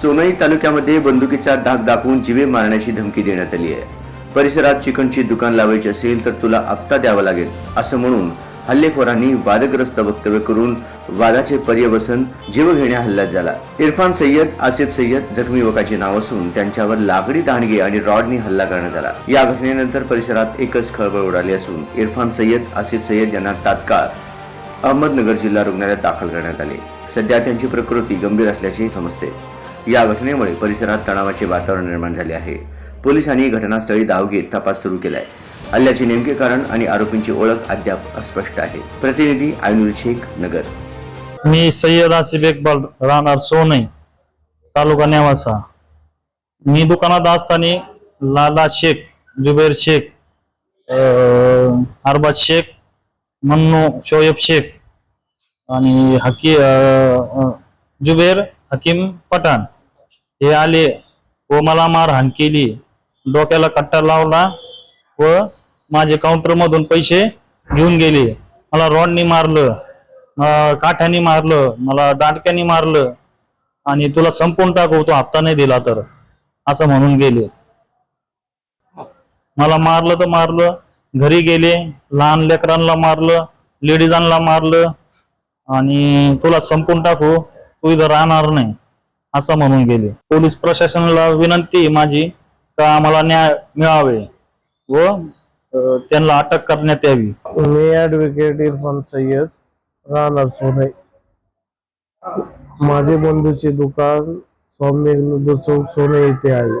सोनई तालुक्यामध्ये बंदुकीचा धाक दाखवून जिवे मारण्याची धमकी देण्यात आली आहे. परिसरात चिकनची दुकान लावायची असेल तर तुला आत्ता द्यावा लागेल असं म्हणून हल्लेखोरांनी वादग्रस्त वक्तव्य करून वादाचे पर्यवसन जीव घेण्या हल्ल्यात झाला. इरफान सय्यद आसिफ सय्यद जखमी युवकाचे नाव असून त्यांच्यावर लाकडी दांडगे आणि रॉडनी हल्ला करण्यात आला. या घटनेनंतर परिसरात एकच खळबळ उडाली असून इरफान सय्यद आसिफ सय्यद यांना तात्काळ अहमदनगर जिल्हा रुग्णालयात दाखल करण्यात आले. सध्या त्यांची प्रकृती गंभीर असल्याचे समजते. या घटनेमुळे परिसरात तणावाचे वातावरण निर्माण झाले आहे. पोलिसांनी घटनास्थळी धाव घेत तपास सुरू केलाय. हल्ल्याचे नेमके कारण आणि आरोपींची ओळख अद्याप अस्पष्ट आहे. प्रतिनिधी आयनुल शेख नगर. मी सय्यद आसिफ इकबाल राहणार सोनई तालुका नेवासा. मी दुकानात असताना लाला शेख जुबेर शेख अं, अरबाज शेख मन्नू शोएब शेख आणि हकी अं, जुबेर हकीम पठाण. हे आले व मला मारहाण केली. डोक्याला कट्टा लावला व माझे काउंटर मधून पैसे घेऊन गेले. मला रॉडनी मारलं काठ्यानी मारलं मला दांडक्यानी मारलं आणि तुला संपून टाकू तो हप्ता नाही दिला तर. असं म्हणून गेले. मला मारलं तर मारलं. घरी गेले लहान लेकरांना मारलं लेडीजांना मारलं आणि तुला संपून टाकू तू इथं राहणार नाही असं म्हणून गेले. पोलीस प्रशासनाला विनंती माझी का आम्हाला न्याय मिळावे व त्यांना अटक करण्यात यावी. मी ऍडव्होकेट इरफान सय्यद राहणार सोने. माझे बंधूचे दुकान स्वामी चौक सोने येथे आहे.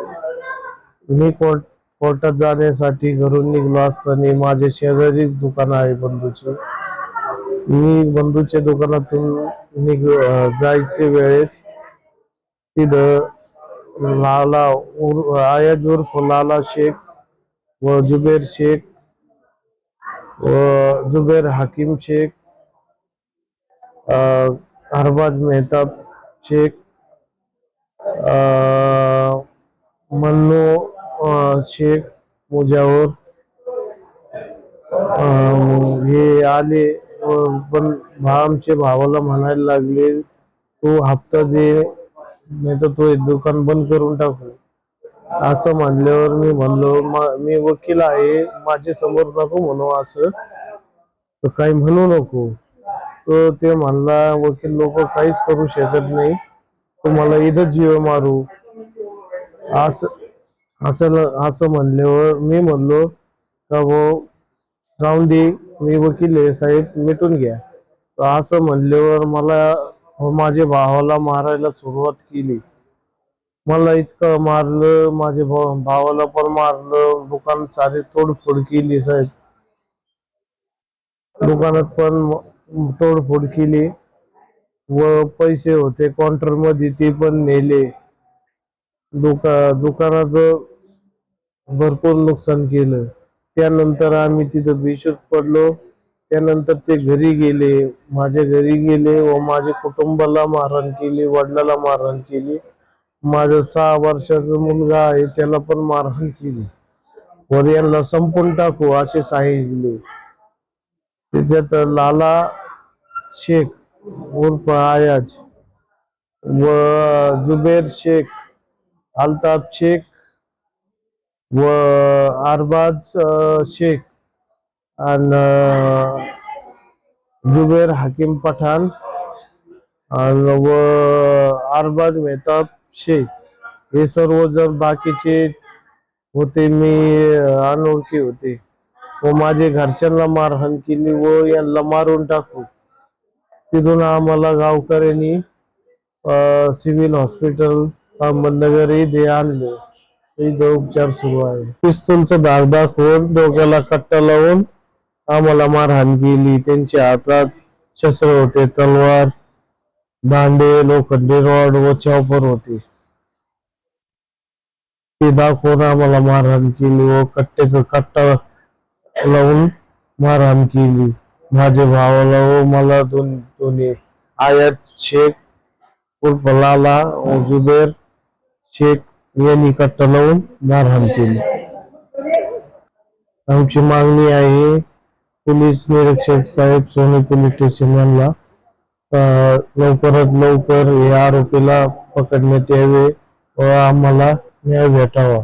मी कोर्ट कोर्टात जाण्यासाठी घरून निघलो असताना माझे शेजारी दुकान आहे बंधूचे. मी बंधूच्या दुकानातून निघ जायचे वेळेस तिथं लाला उर आयाज उर्फ लाला शेख व जुबेर शेख व जुबेर हाकीम शेख हरबाज मेहताब शेख मन्नू शेख मुजावर हे आले पण आमचे भावाला म्हणायला लागले तू हप्ता दे नाही तर तू दुकान बंद करून टाकू. असं म्हणल्यावर मी म्हणलो मी वकील आहे माझ्यासमोर नको म्हणू असं. तर काही म्हणू नको. तर ते म्हणला वकील लोक काहीच करू शकत नाही तुम्हाला इथं जीव मारू. असं असं असं म्हणल्यावर मी म्हणलो का भाऊ जाऊन दे मी वकील आहे साहेब मिटून घ्या. तर असं म्हणल्यावर मला माझ्या भावाला मारायला सुरुवात केली. मला इतकं मारलं माझ्या भाव- भावाला पण मारलं दुकान सारे तोडफोड केली साहेब. दुकानात पण तोडफोड केली व पैसे होते काउंटरमध्ये ते पण नेले. दुका दुकानात भरपूर नुकसान केलं. त्यानंतर आम्ही तिथं बेशुद्ध पडलो. त्यानंतर ते घरी गेले. माझ्या घरी गेले व माझ्या कुटुंबाला मारहाण केली वडिलाला मारहाण केली. माझा सहा वर्षाचा मुलगा आहे त्याला पण मारहाण केली. वर यांना संपून टाकू असे सांगितले. त्याच्यात लाला शेख उर्फ आयाज व जुबेर शेख अल्ताफ शेख व अरबाज शेख आणि जुबेर हकीम पठाण आणि व अरबाज मेहताब शेख. हे सर्व जर बाकीचे होते मी अनोळखी होते. व माझे घरच्यांना मारहाण केली व यांना मारून टाकू. तिथून आम्हाला गावकऱ्यांनी सिव्हिल हॉस्पिटल अहमदनगर इथे आणले. इथं उपचार सुरू आहे. पिस्तूलचं धाक होऊन डोक्याला कट्टा लावून आम्हाला मारहाण केली. त्यांच्या हातात शस्त्र होते तलवार दांडे लोखंडी रॉड व चॉपर होते. ते दाखवून आम्हाला मारहाण केली व कट्ट्याचा कट्टा लावून मारहाण केली. माझ्या भावाला व मला दोन दोन्ही आयात शेख उर्फ लाला व जुबेर शेख यांनी कट्टा लावून मारहाण केली. आमची मागणी आहे पोलीस निरीक्षक साहेब सोनी पोलीस स्टेशन यांना अं, लवकरात लवकर या आरोपीला पकडण्यात यावे व आम्हाला न्याय भेटावा.